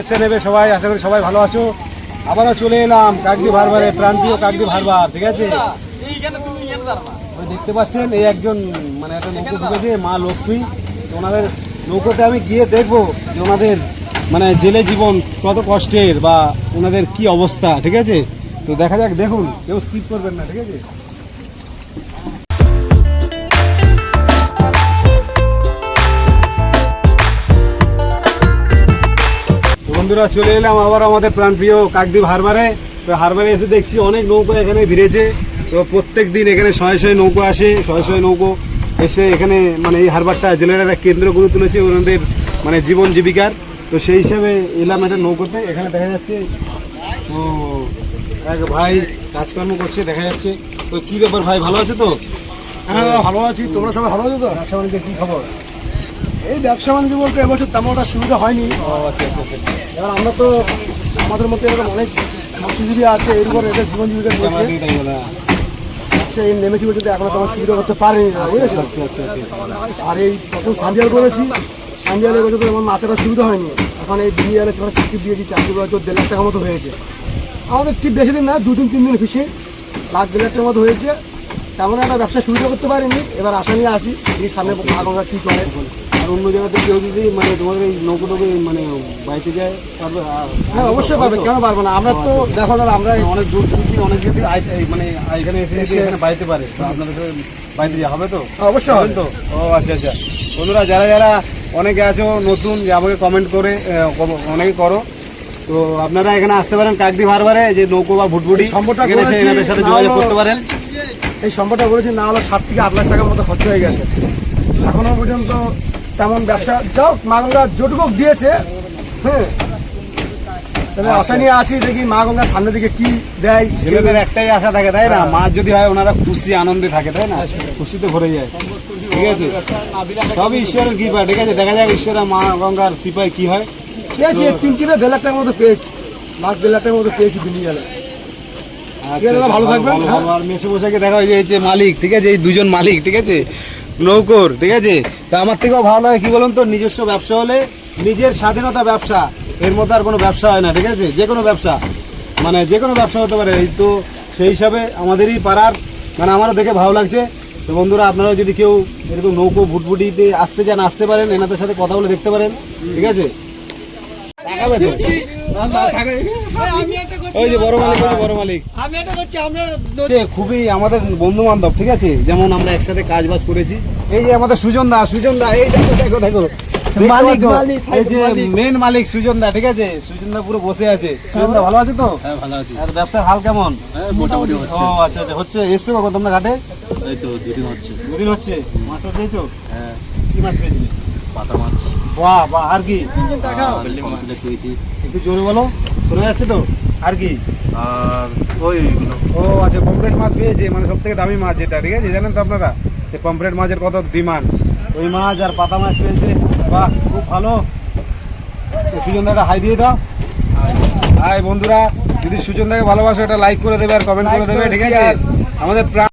শুভেচ্ছা নেবে সবাই, আশা করি সবাই ভালো আছো। আবারও চলে এলাম কাকদি ভারবারে প্রান্তীয় কাকদি ভারবার, ঠিক আছে? দেখতে পাচ্ছেন, এই একজন মানে একটা নৌকো ঢুকেছে মা লক্ষ্মী, তো ওনাদের নৌকোতে আমি গিয়ে দেখব যে ওনাদের মানে জেলে জীবন কত কষ্টের বা ওনাদের কি অবস্থা, ঠিক আছে? তো দেখা যাক, দেখুন, কেউ স্কিপ করবেন না, ঠিক আছে? বন্ধুরা চলে এলাম আবার আমাদের প্রাণপ্রিয় কাকদ্বীপ হারবারে। তো হারবারে এসে দেখছি অনেক নৌকো এখানে ভিড়েছে। তো প্রত্যেক দিন এখানে শয়ে শয়ে নৌকো আসে শয়ে শয়ে নৌকো এসে এখানে মানে এই হারবারটা জেলের একটা কেন্দ্র করে তুলেছে ওনাদের মানে জীবন জীবিকার। তো সেই হিসাবে এলাম একটা নৌকোতে এখানে দেখা যাচ্ছে তো এক ভাই কাজকর্ম করছে দেখা যাচ্ছে। তো কি ব্যাপার ভাই ভালো আছে তো? হ্যাঁ ভালো আছি। তোমরা সবাই ভালো আছো তো? ব্যবসা বাণিজ্য কি খবর? এই ব্যবসা বাণিজ্য বলতে এবছর তেমন একটা সুবিধা হয়নি। ও আচ্ছা আচ্ছা আচ্ছা। এবার আমরা তো আমাদের মধ্যে এরকম অনেক মৎস্যজীবী আছে এর উপর এদের জীবন জীবিকা চলছে ব্যবসা এই নেমেছি বলতে এখনও তেমন সুবিধা করতে পারিনি দাদা, বুঝেছ? আচ্ছা আচ্ছা আচ্ছা। আর এই প্রথম সান্দিয়াল করেছি সান্দিয়ালের বছর এমন মাছের সুবিধা হয়নি। এখন এই বিনিয়ালে ছোটো চাকরি দিয়েছি চাকরি করে তো দেড় লাখ টাকার মতো হয়েছে। আমাদের ঠিক বেশি দিন না দু দিন তিন দিন ফিসে লাখ দেড় লাখ টাকার মতো হয়েছে। তেমন একটা ব্যবসা সুবিধা করতে পারিনি। এবার আশা নিয়ে আসি এই সামনে আগামী কী করে। অন্য জায়গাতে কেউ যদি মানে তোমাদের এই নৌকো টোকে মানে বাইতে যায় পারবে হ্যাঁ অবশ্যই পাবে কেন পারব না? আমরা তো দেখো দাদা আমরা অনেক দূর ছুটি অনেক যদি আই- মানে এখানে এসে যদি এখানে বাইতে পারে আপনাদের তো বাইতে যাওয়া হবে তো? অবশ্যই হবে তো? ও আচ্ছা আচ্ছা। বন্ধুরা যারা যারা অনেকে আছো নতুন যে আমাকে কমেন্ট করে অনেকে করো। তো আপনারা এখানে আসতে পারেন কাকদি ভারবারে যে নৌকো বা ভুটভুটি এই সম্পদটা এসে সাথে যোগাযোগ করতে পারেন। এই সম্পদটা করেছি না হলো সাত থেকে আট লাখ টাকার মতো খরচা হয়ে গেছে। এখনও পর্যন্ত তেমন ব্যবসা। যাও মা গঙ্গা যেটুকু দিয়েছে। হ্যাঁ। তবে আশা নিয়ে আছি দেখি মা গঙ্গার সামনের দিকে কি দেয় ছেলেদের একটাই আশা থাকে তাই না? মাছ যদি হয় ওনারা খুশি আনন্দে থাকে তাই না? খুশিতে ভরে যায়। ঠিক আছে? সবই ঈশ্বরের কৃপা ঠিক আছে? দেখা যাক ঈশ্বরের মা গঙ্গার কৃপায় কি হয়। পেয়েছি তিন কিলো দেড় লাখ টাকার মতো পেয়েছি। লাখ দেড় লাখ টাকার মতো পেয়েছি দিল্লি গেলে। ঠিক আছে, দাদা, ভালো থাকবেন, ভালো, হ্যাঁ। আর মেসে বসাকে দেখা হয় যে মালিক ঠিক আছে? এই দুজন মালিক ঠিক আছে? নৌকোর ঠিক আছে তা আমার থেকেও ভালো লাগে কি বলুন তো নিজস্ব ব্যবসা হলে নিজের স্বাধীনতা ব্যবসা এর মধ্যে আর কোনো ব্যবসা হয় না ঠিক আছে যে কোনো ব্যবসা মানে যে কোনো ব্যবসা হতে পারে তো সেই হিসাবে আমাদেরই পাড়ার মানে আমারও দেখে ভালো লাগছে তো বন্ধুরা আপনারাও যদি কেউ এরকম নৌকো ভুটভুটিতে আসতে চান আসতে পারেন এনাদের সাথে কথা বলে দেখতে পারেন ঠিক আছে ওই যে বড় মালিক ওই যে বড় মালিক। আমি একটা করছি আমরা খুবই আমাদের বন্ধু বান্ধব ঠিক আছে? যেমন আমরা একসাথে কাজ বাজ করেছি। এই যে আমাদের সুজন দা সুজন দা এই দেখো দেখো দেখো। মালিক, মালিক, এই যে মেন মালিক সুজন দা ঠিক আছে? সুজন দা পুরো বসে আছে। সুজন দা ভালো আছে তো? হ্যাঁ ভালো আছি। আর ব্যবসার হাল কেমন? হ্যাঁ মোটামুটি ও আচ্ছা আচ্ছা হচ্ছে? এসছো কখন তোমরা ঘাটে? এই তো দুদিন হচ্ছে। দুদিন হচ্ছে? মাছ পেয়েছ হ্যাঁ। কি মাছ পেয়েছিলে? পাতা মাছ। বাহ বাহ আর কি? বিল্ডিং একটু জোরে বলো। শোনা যাচ্ছে তো? আর কি? আর ওইগুলো ও আচ্ছা পমফ্রেট মাছ পেয়েছে মানে সব থেকে দামি মাছ যেটা ঠিক আছে? জানেন তো আপনারা? যে পমফ্রেট মাছের কত ডিমান্ড। ওই মাছ আর পাতা মাছ পেয়েছে। বাহ খুব ভালো। সুজন দাদা হাই দিয়ে দাও। হাই বন্ধুরা যদি সুজন দাকে ভালোবাসো এটা লাইক করে দেবে আর কমেন্ট করে দেবে ঠিক আছে? আমাদের প্রাণ